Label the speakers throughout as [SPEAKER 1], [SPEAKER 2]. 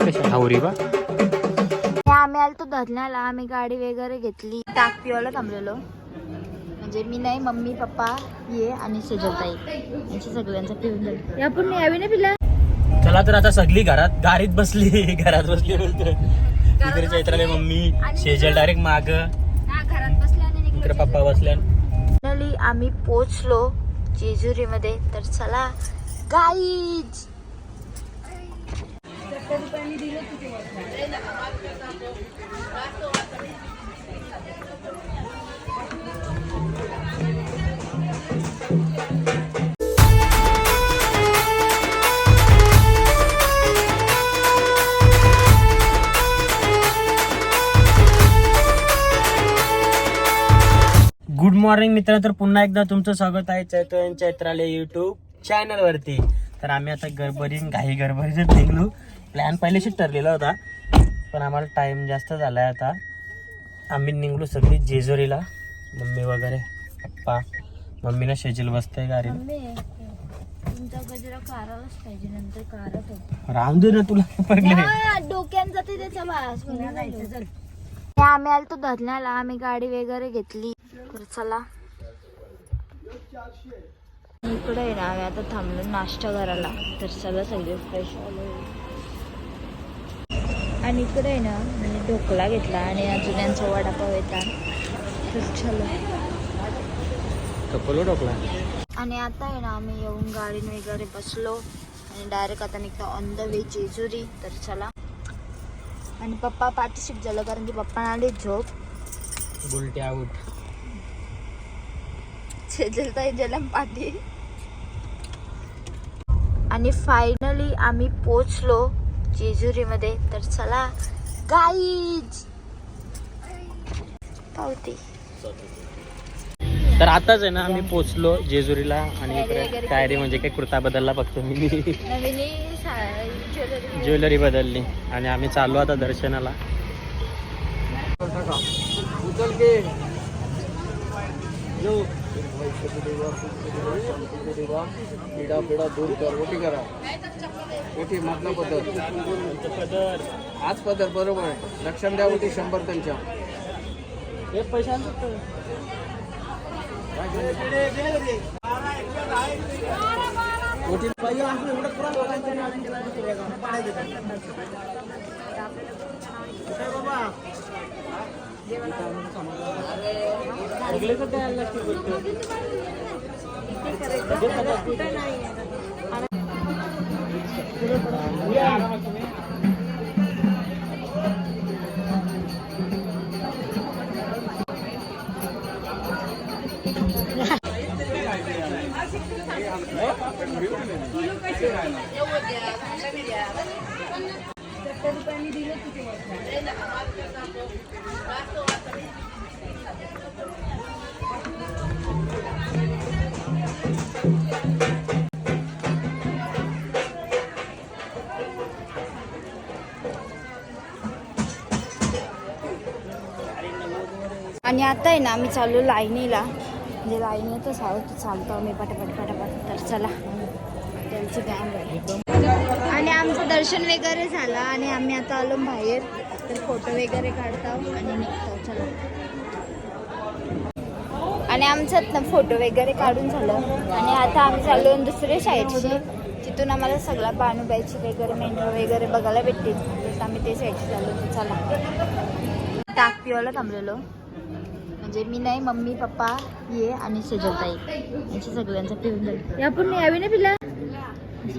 [SPEAKER 1] कशा हावरी बा?
[SPEAKER 2] आम्ही आलतो धरण्याला आम्ही गाडी वगैरे घेतली. ताक पिवायला थांबलेलो. म्हणजे मी नाही मम्मी पप्पा ये आणि सुजलताई यांची सगळ्यांचा पिऊन झालं. या पण यावी नाही पिला
[SPEAKER 1] चला तर आता सगळी घरात गाडीत बसली. घरात बसली बोलतो इकडे चैत्राले मम्मी शेजल डायरेक्ट माग.
[SPEAKER 2] घरात बसल्या आणि
[SPEAKER 1] इकडे पप्पा बसल्या.
[SPEAKER 2] आम्ही पोचलो जेजुरीमध्ये. तर चला गाईज
[SPEAKER 1] मॉर्निंग मित्र तर पुन्हा एकदा तुमचं स्वागत आहे चैतन चैत्राले युट्यूब चॅनल वरती. तर आम्ही आता गडबडीन घाई गडबडीत निघलो. प्लॅन पहिल्याशीच ठरलेला होता पण आम्हाला टाइम जास्त झालाय आता. आम्ही निघलो सगळी जेजुरीला. मम्मी वगैरे पप्पा मम्मीला शेजील बसते गाडी
[SPEAKER 2] तुमचा गजरा कारालाच पाहिजे नंतर कारच होतो.
[SPEAKER 1] राहून दे ना तुला पडले.
[SPEAKER 2] जाते वास आम्ही आलतो धरण्याला आम्ही गाडी वगैरे घेतली. तर चला. इकडे आहे ना आम्ही आता थांबलो नाश्ता करायला. तर चला सगळे फ्रेश आणि इकडे आहे ना म्हणजे ढोकळा घेतला आणि अजून यांचा वडापाव येतात तर चला.
[SPEAKER 1] कपलो टोकला
[SPEAKER 2] आणि आता आहे ना आम्ही येऊन गाडीन वगैरे बसलो. आणि डायरेक्ट आता निघतो ऑन द वे जेजुरी. तर चला. आणि पप्पा शिफ्ट झालं कारण की पप्पा आले झोप.
[SPEAKER 1] बुलटे आऊट
[SPEAKER 2] शेजलताई जलम पाठी. आणि फायनली आम्ही पोचलो जेजुरीमध्ये. तर चला गाईज पावती.
[SPEAKER 1] तर आताच आहे ना आम्ही पोचलो जेजुरीला आणि इकडे तयारी म्हणजे काय कुर्ता बदलला बघतो मी.
[SPEAKER 2] नवीन ज्वेलरी.
[SPEAKER 1] ज्वेलरी बदलली आणि आम्ही चाललो आता दर्शनाला.
[SPEAKER 3] पिढा पिढा दूर कर रोटी करा. रोटी मधला पदर आज पदर बरोबर आहे. लक्षण द्या होती शंभर त्यांच्या. एवढं पुरा लोकांच्या नावाने केला तर वेगळा. पाडायचं त्यांना. कुठे आहे बाबा
[SPEAKER 2] आणि आता आहे ना आम्ही चाललो लाईनीला म्हणजे लाईनीतच आहोत तर चालतो आम्ही पटापट पटापट तर चला त्यांची गँग आहे आणि आमचं दर्शन वगैरे झालं आणि आम्ही आता आलो बाहेर. तर फोटो वगैरे काढतो आणि निघतो. चला. आणि आमच्यात ना फोटो वगैरे काढून झालं. आणि आता आम्ही चाललो दुसऱ्या साईडची तिथून आम्हाला सगळा बाणूबाईची वगैरे मेंढर वगैरे बघायला भेटतील. तर आम्ही ते चाललो. तर चला. ताक पिवायला थांबलेलो. म्हणजे मी नाही मम्मी पप्पा ये आणि सुजलताई यांची सगळ्यांचा पिऊन झालं या पण यावी पिला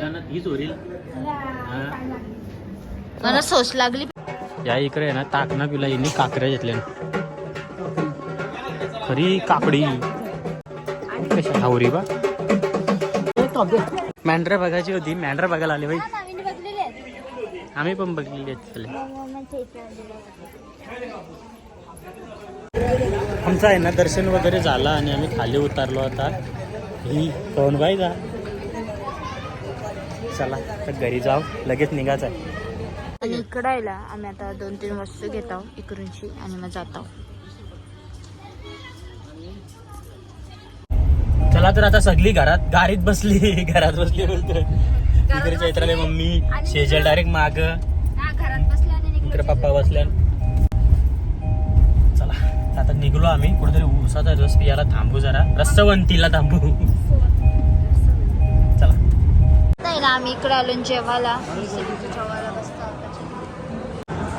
[SPEAKER 1] ना तीच होईल.
[SPEAKER 2] मला सोस लागली.
[SPEAKER 1] या इकडे आहे ना ताकना पिला यांनी काकऱ्या घेतल्या. खरी काकडी कशा हावरी बा. मँड्रा बघायची होती मँड्रा बघायला आले बाई आम्ही पण बघलेली आमचं आहे ना दर्शन वगैरे झालं आणि आम्ही खाली उतरलो आता. ही कोण बाई का चला तर घरी जाऊ. लगेच निघायचं आहे.
[SPEAKER 2] आणि इकडं आम्ही आता दोन तीन वस्तू घेत आहोत इकडूनची आणि मग जात आहोत.
[SPEAKER 1] चला तर आता सगळी घरात गाडीत बसली घरात बसली बोलतो इकडे चैत्राले मम्मी शेजल डायरेक्ट माग.
[SPEAKER 2] घरात बसल्या आणि
[SPEAKER 1] इकडे पप्पा बसल्या. चला आता निघलो आम्ही. कुठेतरी उसाचा रस पियाला थांबू जरा. रस्सवंतीला थांबू.
[SPEAKER 2] नाही ना आम्ही इकडे आलो जेवायला.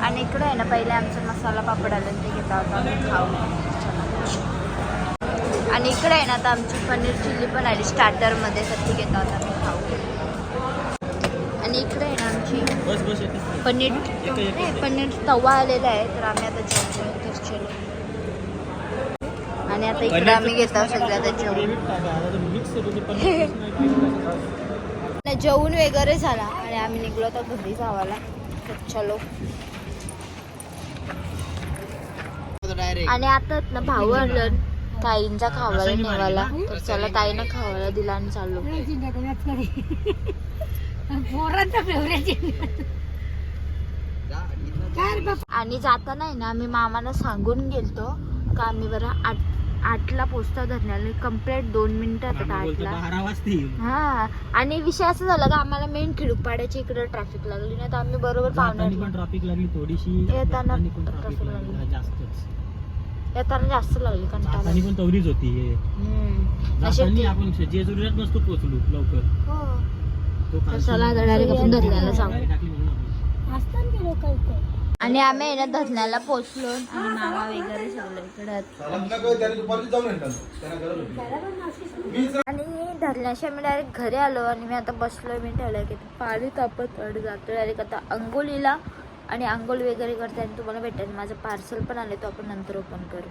[SPEAKER 2] आणि इकडे आहे ना पहिले आमचा मसाला पापड आलं ते घेता होता खाऊ आणि इकडे आहे ना आता आमची पनीर चिल्ली पण आली स्टार्टरमध्ये तर ती घेता होता आम्ही खाऊ आणि इकडे आहे ना आमची पनीर नाही पनीर तवा आलेला आहे तर आम्ही आता जेवतो आणि आता इकडे आम्ही घेतो सगळं आता जेवण नाही, जेवण वगैरे झाला आणि आम्ही निघलो तर घरी जावाला चलो. आणि आता ना भाऊ आणलं ताईंचा खावायला नेवाला तर चला ताईनं खावायला दिला आणि चाललो. आणि जाताना आहे ना आम्ही मामाला सांगून गेलतो का आम्ही बरं आठ आठला पोचता धरण्याला कंप्लीट दोन मिनिटं येतात आठला. हा. आणि विषय असं झाला का आम्हाला मेन खिडूपाड्याच्या इकडे ट्रॅफिक लागली. नाही तर आम्ही बरोबर पावणे
[SPEAKER 1] ट्रॉफिक लागली थोडीशी
[SPEAKER 2] येताना
[SPEAKER 1] ट्रॉफिक लागली जास्तच.
[SPEAKER 2] येताना जास्त लागली कंटाळा
[SPEAKER 1] जाताना पण तवरीच होती हे. आपण नसतो पोहोचलो लवकर.
[SPEAKER 2] हो. चला आता आपण.
[SPEAKER 1] गाडी टाकली म्हणून आपण.
[SPEAKER 2] आणि आम्ही आहे ना धरण्याला पोहोचलो आणि मामा वगैरे सगळं इकडे आणि धरण्याशी आम्ही डायरेक्ट घरी आलो आणि मी आता बसलोय मी ठेवलंय की पाणी तापत आणि जातो डायरेक्ट आता अंघोळीला आणि आंघोळ वगैरे करते आणि तुम्हाला भेटेल. माझं पार्सल पण आले तो आपण नंतर ओपन करू.